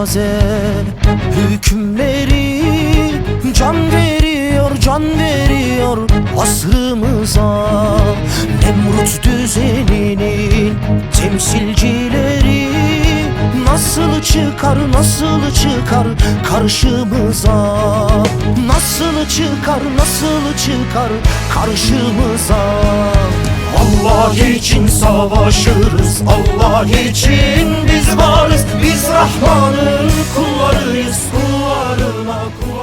taze Hükümleri can veriyor can veriyor asrımıza Nemrut düzeninin temsilcileri Nasıl çıkar nasıl çıkar karşımıza? Nasıl çıkar nasıl çıkar karşımıza? Allah için savaşırız Allah için Rahman'ın kullarıyız kullarına kullarına